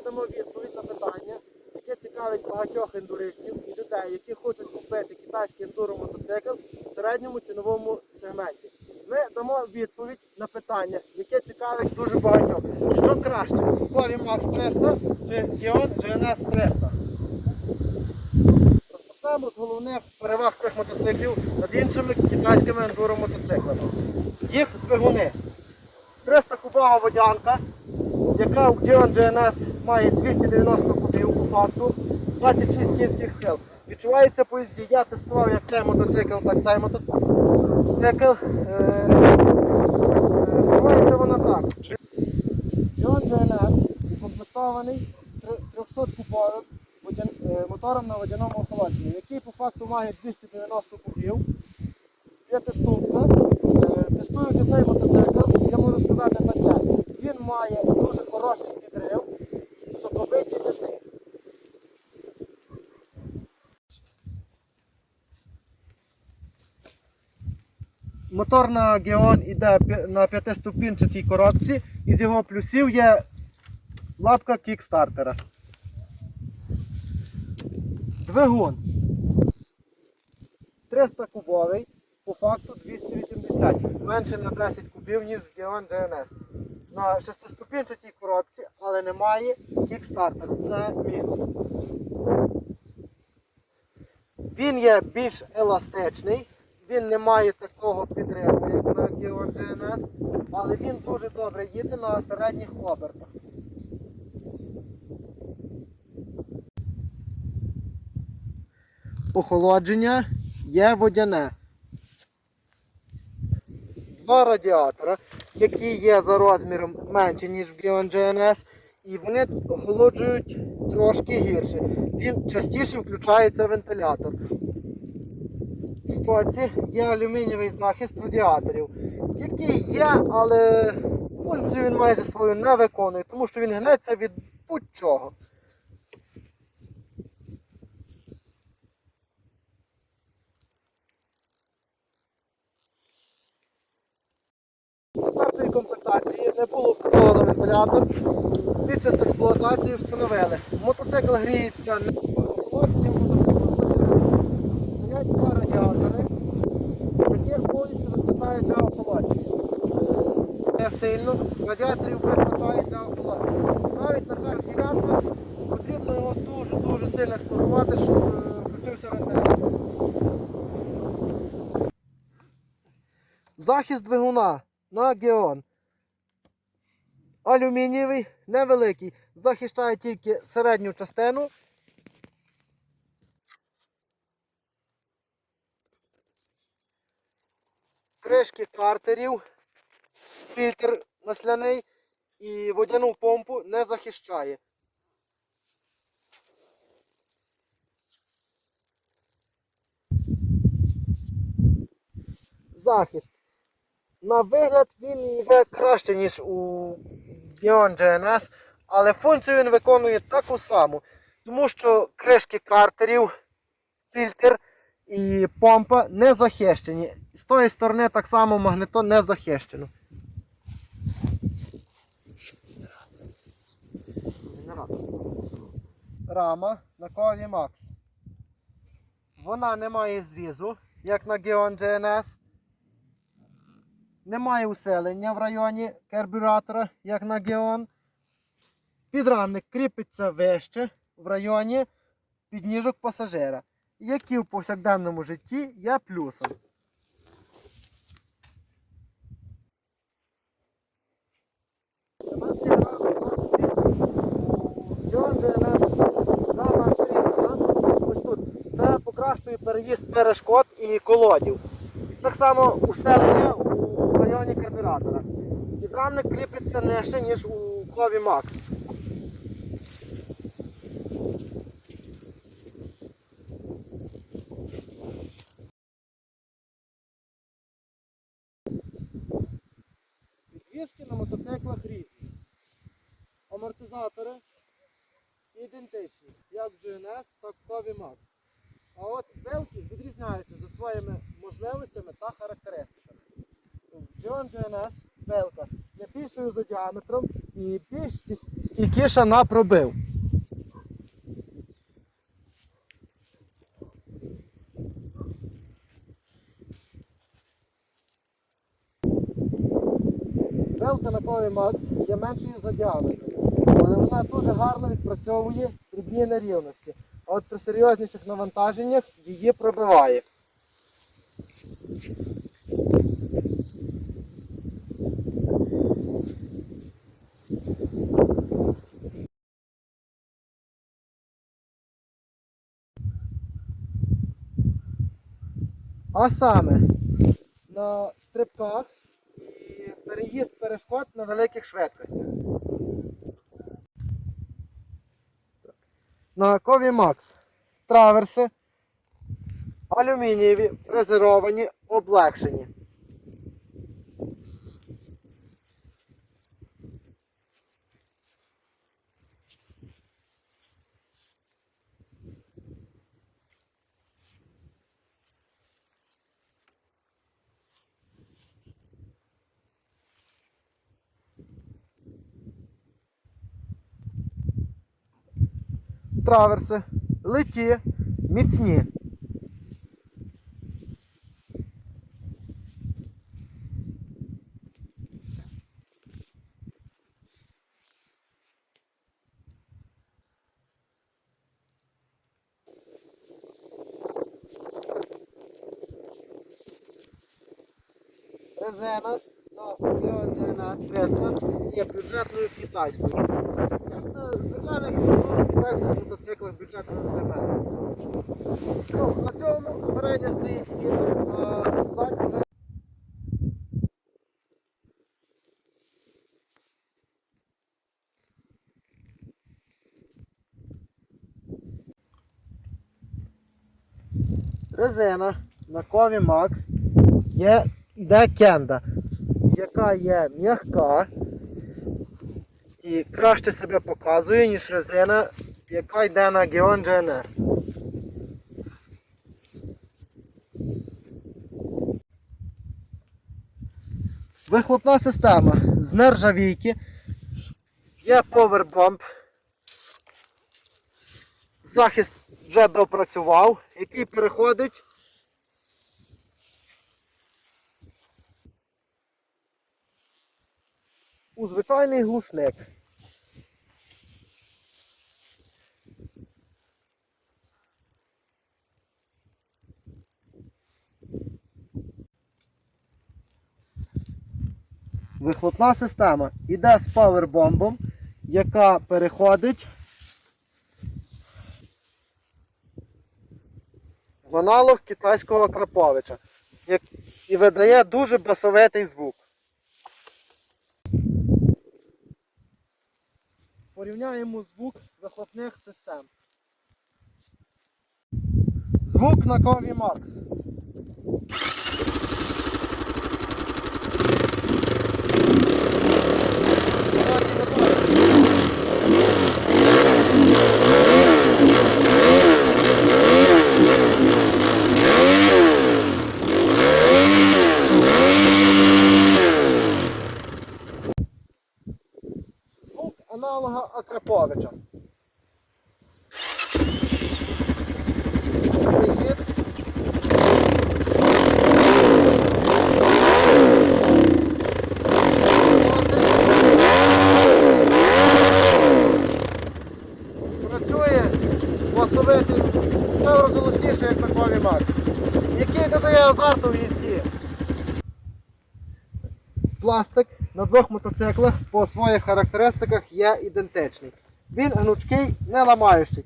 ми дамо відповідь на питання, яке цікавить багатьох ендуристів і людей, які хочуть купити китайський ендуро-мотоцикл в середньому ціновому сегменті. Ми дамо відповідь на питання, яке цікавить дуже багатьох. Що краще, Кові Макс 300 чи Гіон GNS 300? Розпочнемо з головних переваг цих мотоциклів над іншими китайськими ендуро-мотоциклами. Їх двигуни. 300 кубова водянка, яка в Geon GNS має 290 кубів по факту, 26 кінських сил. Відчувається по їзді. Я тестував як цей мотоцикл, так цей мотоцикл. Е, Відчувається вона так. Geon GNS укомплектований 300 кубовим е, мотором на водяному охолодженні, який по факту має 290 кубів. П'ятиступка. Е, Тестуючи цей мотоцикл, я можу сказати таке. Він має дуже хороший підрив і соковиті візи. Мотор на Геон іде на п'ятиступінчатій коробці. Із його плюсів є лапка кікстартера. Двигун. 300 кубовий, по факту 280, менше на 10 кубів, ніж Geon GNS. На шестиступінчатій коробці, але немає кікстартеру. Це мінус. Він є більш еластичний, він не має такого підриву, як на Geon GNS, але він дуже добре їде на середніх обертах. Охолодження є водяне. Два радіатора, які є за розміром менші, ніж в Geon GNS, і вони охолоджують трошки гірше. Він частіше включається вентилятор. В стоці є алюмінієвий захист радіаторів, який є, але функцію він майже свою не виконує, тому що він гнеться від будь-чого. Стартовій комплектації не було встановлено вентилятор. Під час експлуатації встановили. Мотоцикл гріється. Стоять два радіатори, яких повністю вистачає для охолодження. Не сильно, радіаторів вистачає для охолодження. Навіть на кар 9 потрібно його дуже-дуже сильно експлуатувати, щоб е, включився вентилятор. Захист двигуна на Геон. Алюмінієвий, невеликий, захищає тільки середню частину. Кришки картерів, фільтр масляний і водяну помпу не захищає. Захист. На вигляд він йде краще, ніж у Neon GNS, але функцію він виконує таку саму, тому що кришки картерів, фільтр і помпа не захищені. З тої сторони так само магнетон не захищено. Рама на Кові Max. Вона не має зрізу, як на Geon GNS. Немає усилення в районі карбюратора, як на Геон. Підрамник кріпиться вище в районі підніжок пасажира, які в повсякденному житті є плюсом. Це покращує переїзд перешкод і колодів. Так само усилення карбюратора. Підрамник кріпиться нижче, ніж у Кові Макс. Підвіски на мотоциклах різні. Амортизатори ідентичні, як в GNS, так в Кові Max. А от велки відрізняються за своїми можливостями та характеристиками. John GNS велка є більшою за діаметром і більш сті- і киша на пробив. Велка на кові Макс є меншою за діаметром, але вона дуже гарно відпрацьовує дрібні нерівності. А от при серйозніших навантаженнях її пробиває. А саме на стрибках і переїзд перешкод на великих швидкостях. На Кові Макс траверси алюмінієві, фрезеровані, облегшені. Траверси, литі, міцні. Резина на Кресла є бюджетною китайською. На звичайних ну, китайських мотоциклах бюджетного сегменту. На цьому передня стоїть їде, а задня вже резина на Кові Max є йде кенда, яка є м'яка і краще себе показує, ніж резина, яка йде на Geon GNS. Вихлопна система з нержавійки, є повербомб. Захист вже допрацював, який переходить у звичайний глушник. Вихлопна система йде з павербомбом, яка переходить в аналог китайського Краповича і видає дуже басовитий звук. Порівняємо звук вихлопних систем. Звук на кові Макс. Звук аналога Акраповича. Працює басовитий, все розголосніше, як на Макс. Який додає азарту в їзді. Пластик двох мотоциклах по своїх характеристиках є ідентичний. Він гнучкий, не ламаючий.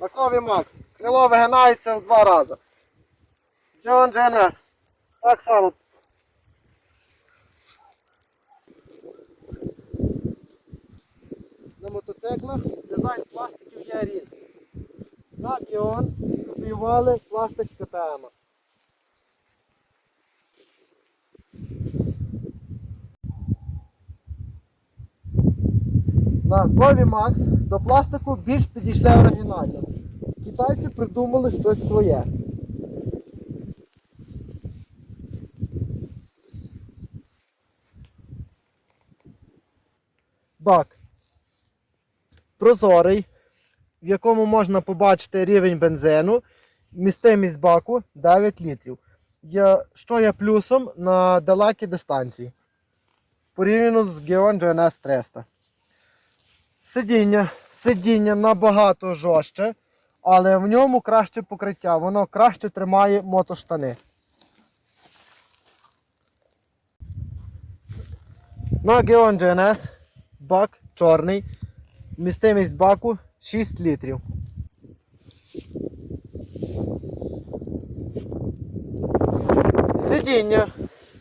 На Кові Макс. Крило вигинається в два рази. John GNS. Так само. На мотоциклах дизайн пластиків є різний. На Іон скопіювали пластик з КТМ. На Кові до пластику більш підійшли оригінально. Китайці придумали щось своє. Бак прозорий, в якому можна побачити рівень бензину, містимість баку 9 літрів. Є, що є плюсом на далекі дистанції. Порівняно з Geon GNS 300. Сидіння. Сидіння набагато жорстче, але в ньому краще покриття, воно краще тримає мотоштани. На Geon GNS бак чорний. Вмістимість баку 6 літрів. Сидіння.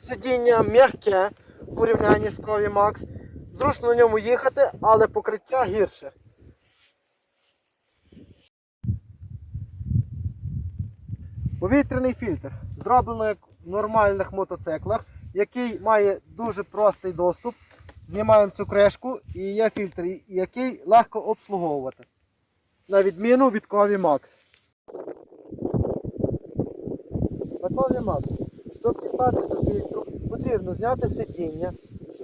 Сидіння м'яке в порівнянні з Кові Max. Зручно на ньому їхати, але покриття гірше. Повітряний фільтр зроблено як в нормальних мотоциклах, який має дуже простий доступ. Знімаємо цю кришку і є фільтр, який легко обслуговувати. На відміну від Кові Max. На Кові Max, щоб дістатися до фільтру, потрібно зняти сидіння,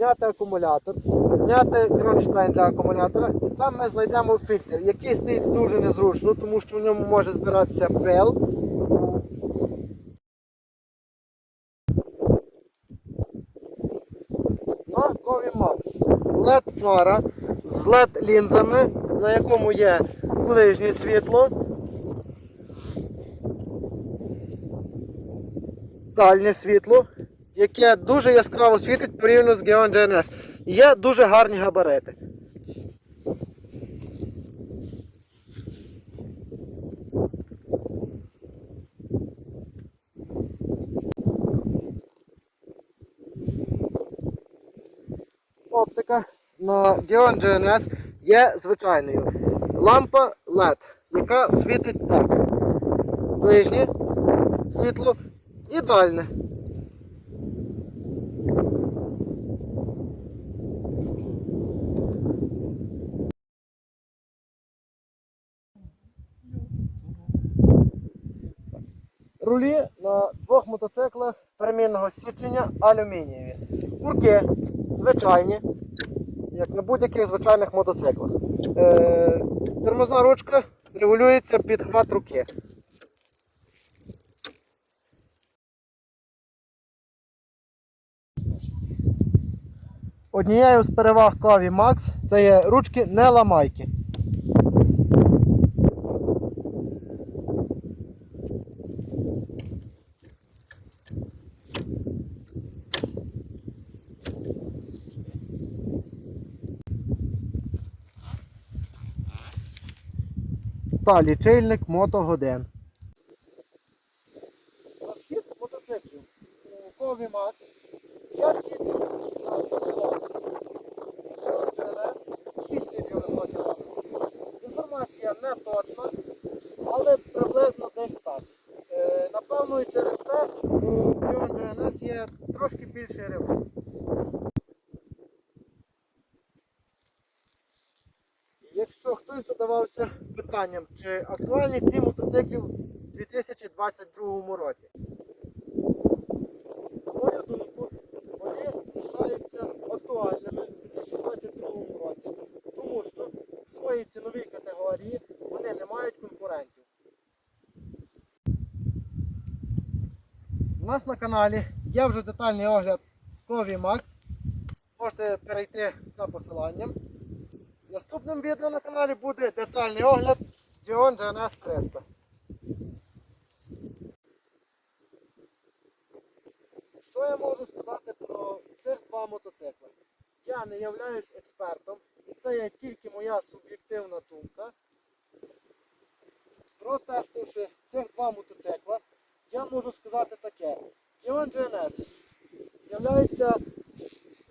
зняти акумулятор, зняти кронштейн для акумулятора, і там ми знайдемо фільтр, який стоїть дуже незручно, тому що в ньому може збиратися пил. Кові Max. LED фара з LED лінзами, на якому є ближнє світло. Дальнє світло, яке дуже яскраво світить порівняно з Geon GNS. Є дуже гарні габарити. Оптика на Geon GNS є звичайною. Лампа LED, яка світить так. Ближнє світло і дальне. Рулі на двох мотоциклах перемінного січення алюмінієві. Курки звичайні, як на будь-яких звичайних мотоциклах. Е, тормозна ручка регулюється під хват руки. Однією з переваг Кові Max це є ручки не ламайки. Та лічильник мотогодин. Розхід мотоциклів у Кові Max 5 літрів на 100 км. GNS 6 літрів на 100 км. Інформація не точна, але приблизно десь так. Е, напевно і через те у GNS є трошки більший ремонт. Якщо хтось задавався питанням, чи актуальні ці мотоциклі в 2022 році, на мою думку, вони лишаються актуальними в 2022 році, тому що в своїй ціновій категорії вони не мають конкурентів. У нас на каналі є вже детальний огляд Кові Max. Можете перейти за посиланням. Наступним відео на каналі буде детальний огляд Geon GNS 300. Що я можу сказати про цих два мотоцикли? Я не являюсь експертом і це є тільки моя суб'єктивна думка. Протестивши цих два мотоцикла, я можу сказати таке. Geon GNS являється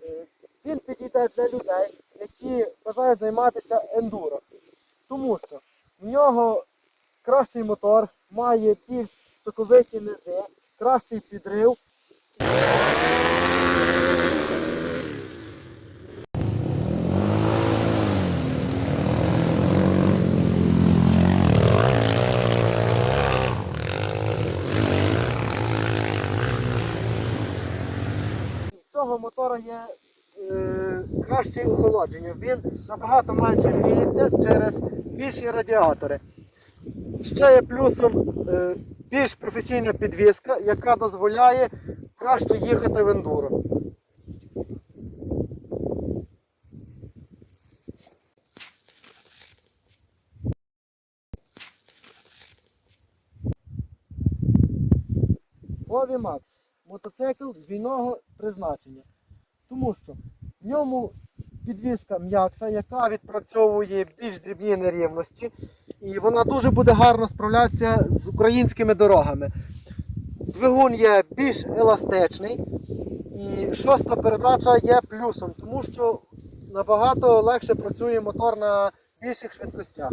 е, він підійде для людей, які бажають займатися ендуро. Тому що в нього кращий мотор, має більш соковиті низи, кращий підрив. Мотора є краще охолодження. Він набагато менше гріється через більші радіатори. Ще є плюсом е, більш професійна підвізка, яка дозволяє краще їхати в ендуро. Hobby Max мотоцикл двійного призначення. Тому що в ньому підвізка м'якша, яка відпрацьовує більш дрібні нерівності, і вона дуже буде гарно справлятися з українськими дорогами. Двигун є більш еластичний, і шоста передача є плюсом, тому що набагато легше працює мотор на більших швидкостях.